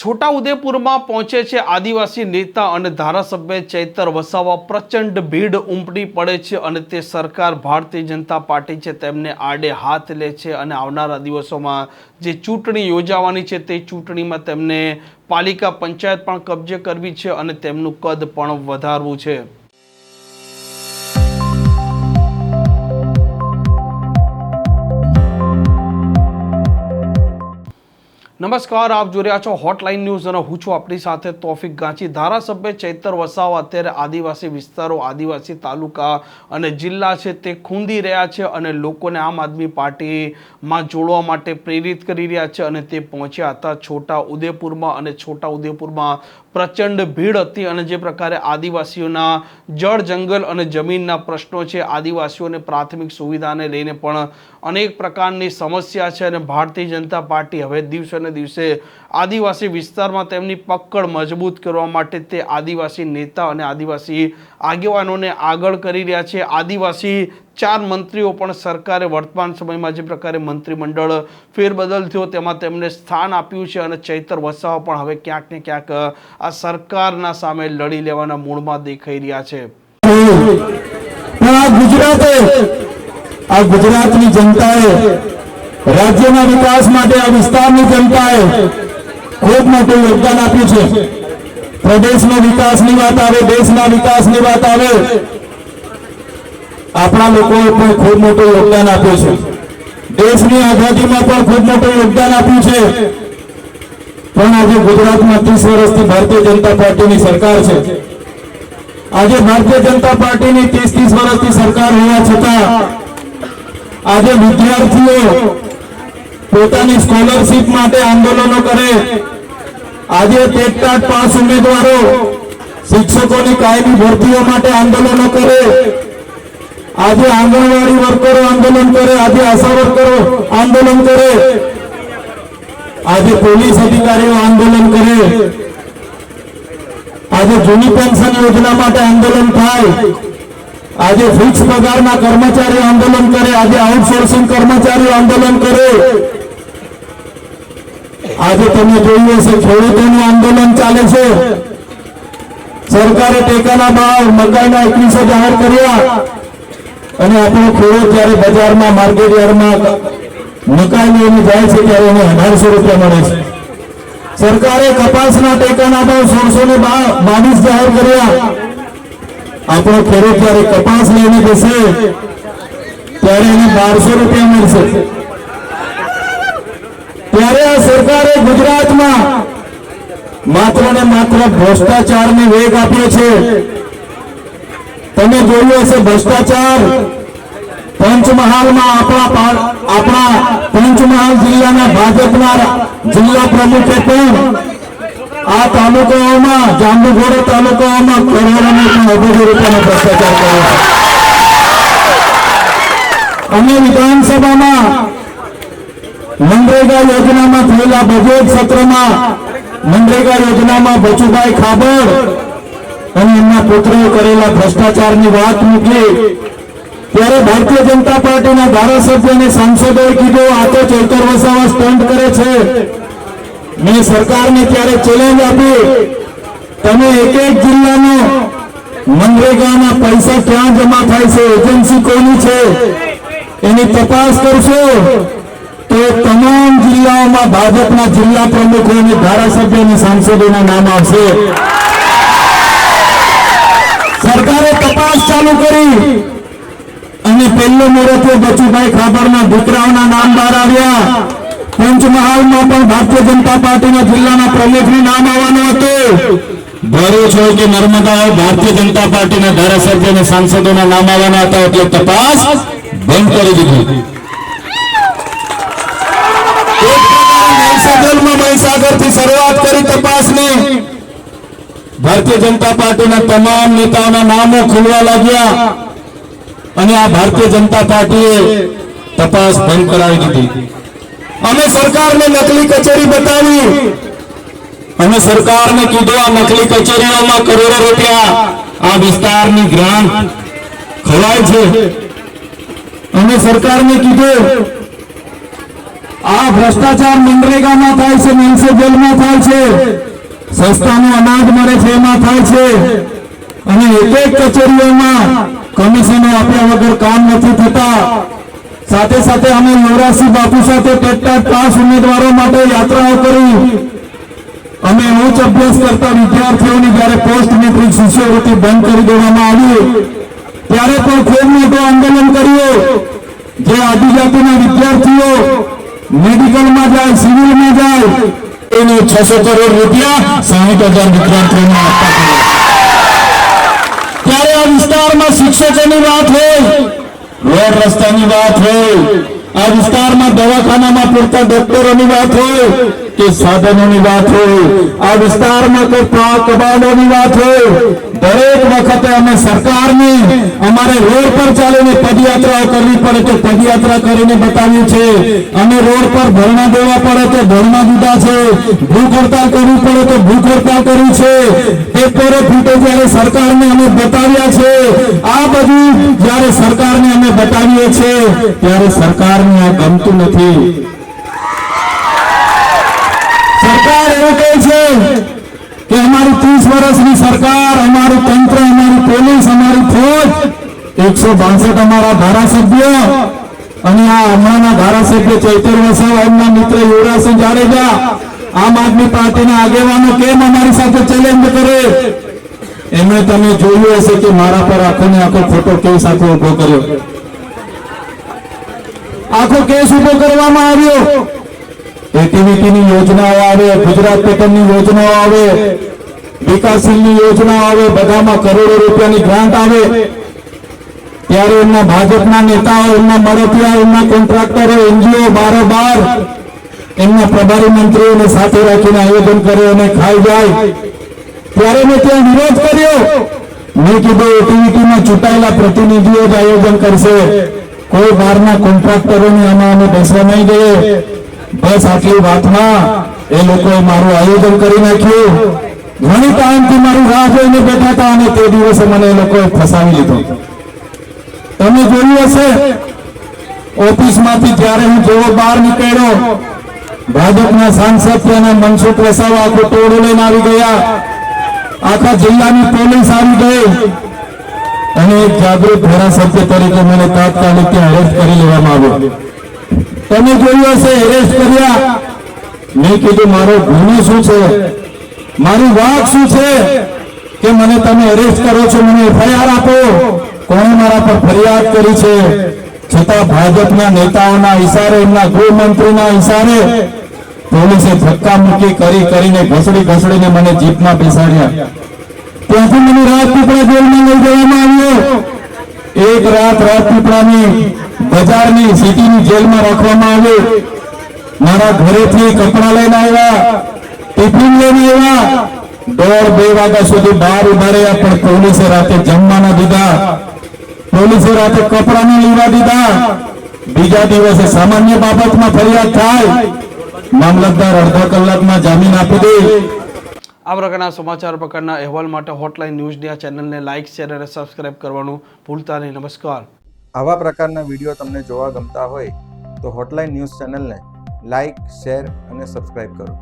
છોટાઉદેપુરમાં પહોંચે છે આદિવાસી નેતા અને ધારાસભ્ય ચૈતર વસાવા. પ્રચંડ ભીડ ઉમટી પડે છે અને તે સરકાર ભારતીય જનતા પાર્ટી છે તેમને આડે હાથ લે છે અને આવનારા દિવસોમાં જે ચૂંટણી યોજાવાની છે તે ચૂંટણીમાં તેમને પાલિકા પંચાયત પણ કબજે કરવી છે અને તેમનું કદ પણ વધારવું છે. નમસ્કાર, આપ જોઈ રહ્યા છો હોટલાઇન ન્યૂઝ અને હું છું આપણી સાથે તોફિક ગાંચી. ધારાસભ્ય ચૈતર વસાવા, અત્યારે આદિવાસી વિસ્તારો, આદિવાસી તાલુકા અને જિલ્લા છે તે ખૂંદી રહ્યા છે અને લોકોને આમ આદમી પાર્ટીમાં જોડવા માટે પ્રેરિત કરી રહ્યા છે અને તે પહોંચ્યા હતા છોટા ઉદેપુરમાં અને છોટા ઉદેપુરમાં પ્રચંડ ભીડ હતી અને જે પ્રકારે આદિવાસીઓના જળ, જંગલ અને જમીનના પ્રશ્નો છે, આદિવાસીઓને પ્રાથમિક સુવિધાને લઈને પણ અનેક પ્રકારની સમસ્યા છે અને ભારતીય જનતા પાર્ટી હવે દિવસે ને દિવસે આદિવાસી વિસ્તારમાં તેમની પકડ મજબૂત કરવા માટે તે આદિવાસી નેતા અને આદિવાસી આગેવાનોને આગળ કરી રહ્યા છે. આદિવાસી ચાર મંત્રીઓ પણ સરકારે વર્તમાન સમયમાં જે પ્રકારે મંત્રીમંડળ ફેરબદલ થયો, તેમાં તેમને સ્થાન આપ્યું છે અને ચૈતર વસાવા પણ હવે ક્યાંક ને ક્યાંક આ સરકારના સામે લડી લેવાના મૂળમાં દેખાઈ રહ્યા છે. આ ગુજરાતે, આ ગુજરાતની જનતાએ, રાજ્યના વિકાસ માટે આ વિસ્તારની જનતાએ ખૂબ મોટું યોગદાન આપ્યું છે. પ્રદેશનો વિકાસની વાત આવે, દેશના વિકાસની વાત આવે આપણા લોકોએ પણ ખૂબ મોટું યોગદાન આપ્યું છે. દેશની આઝાદીમાં પણ ખૂબ મોટું યોગદાન આપ્યું છે. પણ આજે ગુજરાતમાં ત્રીસ વર્ષથી ભારતીય જનતા પાર્ટીની સરકાર છે. આજે ભારતીય જનતા પાર્ટીની ત્રીસ ત્રીસ વર્ષથી સરકાર હોવા છતાં આજે વિદ્યાર્થીઓ પોતાની સ્કોલરશીપ માટે આંદોલનો કરે. આજે ટેટટાટ પાસ ઉમેદવારો શિક્ષકોની કાયમી ભરતીઓ માટે આંદોલનો કરે. આજે આંગણવાડી વર્કરો આંદોલન કરે, આજે આશા વર્કરો આંદોલન કરે. આજે પોલીસ અધિકારીઓ આંદોલન કરે. આજે જૂની પેન્શન યોજના માટે આંદોલન થાય. આજે ફિક્સ પગારના કર્મચારીઓ આંદોલન કરે. આજે આઉટસોર્સિંગ કર્મચારીઓ આંદોલન કરે. આજે તમે જોયું હશે, ખેડૂતોનું આંદોલન ચાલે છે. સરકારે ટેકાના ભાવ મકાઈના એકવીસો જાહેર કર્યા. અને આપણો ખેડૂત જ્યારે બજારમાં માર્કેટ યાર્ડમાં મકાઈ લઈને જાય છે ત્યારે એને અઢારસો રૂપિયા મળે છે. સરકારે કપાસના ટેકાના ભાવ સોળસો ને બાવીસ જાહેર કર્યા. આપણો ખેડૂત જ્યારે કપાસ લઈને જશે ત્યારે એને બારસો રૂપિયા મળશે. ત્યારે આ સરકારે ગુજરાતમાં માત્ર ને માત્ર ભ્રષ્ટાચારને વેગ આપ્યો છે. તમે જોયું હશે ભ્રષ્ટાચાર. પંચમહાલમાં આપણા આપણા પંચમહાલ જિલ્લાના ભાજપના જિલ્લા પ્રમુખે પણ આ તાલુકાઓમાં, જાંબુઘોડા તાલુકાઓમાં કરોડોનો રૂપિયાનો ભ્રષ્ટાચાર કર્યો અને વિધાનસભામાં મનરેગા યોજનામાં થયેલા બજેટ સત્રમાં મનરેગા યોજનામાં બચુભાઈ ખાબડ એમના પુત્રોએ કરેલા ભ્રષ્ટાચારની વાત મૂકી, ત્યારે ભારતીય જનતા પાર્ટીના ધારાસભ્ય અને સાંસદોએ કીધું, આ તો ચેતર વસાવા સ્ટન્ટ કરે છે. મેં સરકારને ત્યારે ચેલેન્જ આપી, તમે એક એક જિલ્લાનો મનરેગાના પૈસા ક્યાં જમા થાય છે? એજન્સી કોની છે? એની તપાસ કરશો? તો તમામ જિલ્લાઓમાં ભાજપના જિલ્લા પ્રમુખો અને ધારાસભ્ય અને સાંસદોના નામ આવશે સરકારે તપાસ ચાલુ કરી. અને પહેલો મુહૂર્તે બચુભાઈ ખાબરના દીકરાઓના નામ બહાર આવ્યા. પંચમહાલમાં પણ ભારતીય જનતા પાર્ટીના જિલ્લાના પ્રમુખનું નામ આવવાનું હતું. ભરૂચ છો કે નર્મદા ભારતીય જનતા પાર્ટીના ધારાસભ્ય અને સાંસદોના નામ આવવાના હતા એટલે તપાસ બંધ કરી દીધી. મહીસાગરથી શરૂઆત કરી તપાસની. ભારતીય જનતા પાર્ટીના તમામ નેતાઓના નામો ખુલવા લાગ્યા અને આ ભારતીય જનતા પાર્ટીએ તપાસ બંધ કરાવી દીધી. અમે સરકારને નકલી કચેરી બતાવી અમે સરકારને કીધું આ નકલી કચેરીઓમાં કરોડો રૂપિયા આ વિસ્તારની ગ્રાન્ટ ખવાય છે. અમે સરકારને કીધું, આ ભ્રષ્ટાચાર મનરેગામાં થાય છે, મનસે જેલમાં થાય છે. સસ્તાનું અનાજ મળે છે, એમાં થાય છે. અને એક એક કચેરીઓમાં કમિશનો આપ્યા વગર કામ નથી થતા. સાથે સાથે અમે નવરાશી બાપુ સાથે ટેટ પાસ ઉમેદવારો માટે યાત્રાઓ કરી. અમે ઉચ્ચ અભ્યાસ કરતા વિદ્યાર્થીઓની જયારે પોસ્ટ મેટ્રિક શિષ્યવૃત્તિ બંધ કરી દેવામાં આવી, ત્યારે પણ ખૂબ મોટું આંદોલન કર્યું. જે આદિજાતિના વિદ્યાર્થીઓ મેડિકલમાં જાય, સિવિલમાં જાય એને છસો કરોડ રૂપિયા સાહીઠ હજાર વિદ્યાર્થીઓને આપતા ત્યારે આ વિસ્તારમાં શિક્ષકોની વાત હોય, રોડ રસ્તાની વાત હોય, આ વિસ્તારમાં દવાખાનામાં પૂરતા ડોક્ટરોની વાત હોય કે સાધનોની વાત હોય, આ વિસ્તારમાં કોઈ કબાડોની વાત હોય દરેક વખતે અમે સરકારની, અમારે રોડ પર ચાલીને પદયાત્રાઓ કરવી પડે તો પદયાત્રા કરીને બતાવ્યું છે અમે રોડ પર ધરણા દેવા પડે તો ધરણા દીધા છે. ભૂખ હડતાલ કરવી પડે તો ભૂખ હડતાલ કરી છે. પેપરો ફૂટે જ્યારે સરકારને અમે બતાવ્યા છે. આ બધું જ્યારે સરકારને અમે બતાવીએ છીએ, ત્યારે સરકારને આ ગમતું નથી. સરકાર એવું કહે છે કે અમારી ત્રીસ વર્ષની સરકાર અમારું તંત્ર અમારી પોલીસ અમારી ફોજ એકસો બાસઠ અમારા ધારાસભ્ય અને આ હમણાંના ધારાસભ્ય ચૈતર વસાવા મિત્ર યુવરાજસિંહ જાડેજા, આમ આદમી પાર્ટીના આગેવાનો કેમ અમારી સાથે ચેલેન્જ કરે? એમણે તમે જોયું હશે કે મારા પર આખો ને આખો ખોટો કેસ આખો ઊભો કર્યો. આખો કેસ ઊભો કરવામાં આવ્યો. એટીવીટીની યોજનાઓ આવે, ગુજરાત પેટર્નની યોજનાઓ આવે, વિકાસશીલની યોજનાઓ આવે, બધામાં કરોડો રૂપિયાની ગ્રાન્ટ આવે. ત્યારે એમના ભાજપના નેતાઓ, એમના મળતિયા એમના કોન્ટ્રાક્ટરો, એનજીઓ બારોબાર એમના પ્રભારી મંત્રીઓને સાથે રાખીને આયોજન કરે અને ખાઈ જાય. ત્યારે મેં ત્યાં વિરોધ કર્યો. મેં કીધું એટીવીટીમાં ચૂંટાયેલા પ્રતિનિધિઓ જ આયોજન કરશે. કોઈ બહારના કોન્ટ્રાક્ટરોને આમાં અમે બેસવા નહીં ગયે બસ આટલી વાતમાં એ લોકોએ મારું આયોજન કરી નાખ્યું. ઘણી ટાઈમથી મારી રાહ જોઈને બેઠા હતા અને તે દિવસે મને એ લોકોએ ફસાવી લીધો. તમે જોયું હશે? ઓફિસમાંથી જ્યારે હું જેવો બહાર નીકળ્યો, ભાજપના સાંસદ મનસુખ વસાવા આખું ટોળું લઈને આવી ગયા. આખા જિલ્લાની પોલીસ આવી ગઈ. અને એક જાગૃત ધારાસભ્ય તરીકે મને તાત્કાલિક ત્યાં અરેસ્ટ કરી લેવામાં આવ્યો. તમે જોયું હશે એરેસ્ટ કર્યા. મેં કીધું, મારો ગુનો શું છે? મારી વાત શું છે? કે મને તમે અરેસ્ટ કરો છો, મને એફઆઈઆર આપો. કોણે મારા પર ફરિયાદ કરી છે? છતાં ભાજપના નેતાઓના ઇશારે એમના ગૃહમંત્રીના ઇશારે પોલીસે ધક્કા મૂકી કરી, કરીને ઘસડી ઘસડીને મને જીપમાં બેસાડ્યા. ત્યાંથી મને રાજપીપળા જેલમાં લઈ જવામાં આવ્યો. એક રાત રાજપીપળાની બજારની સિટીની જેલમાં રાખવામાં આવ્યો. મારા ઘરેથી કપડા લઈને આવ્યા, ટિફિન લઈને આવ્યા. દોઢ બે વાગ્યા સુધી બહાર ઊભા રહ્યા, પણ પોલીસે રાતે જમવાના દીધા. પોલીસે રાતે કપડા ન લેવા દીધા. બીજા દિવસે સામાન્ય બાબતમાં ફરિયાદ થાય. મામલતદાર અડધા કલાકમાં જામીન આપી દે. આ પ્રકારના સમાચાર પ્રકારના અહેવાલ માટે હોટલાઇન ન્યૂઝની આ ચેનલને લાઇક શેર અને સબસ્ક્રાઇબ કરવાનું ભૂલતા નહીં. નમસ્કાર. આવા પ્રકારના વીડિયો તમને જોવા ગમતા હોય તો હોટલાઇન ન્યૂઝ ચેનલને લાઇક શેર અને સબસ્ક્રાઇબ કરો.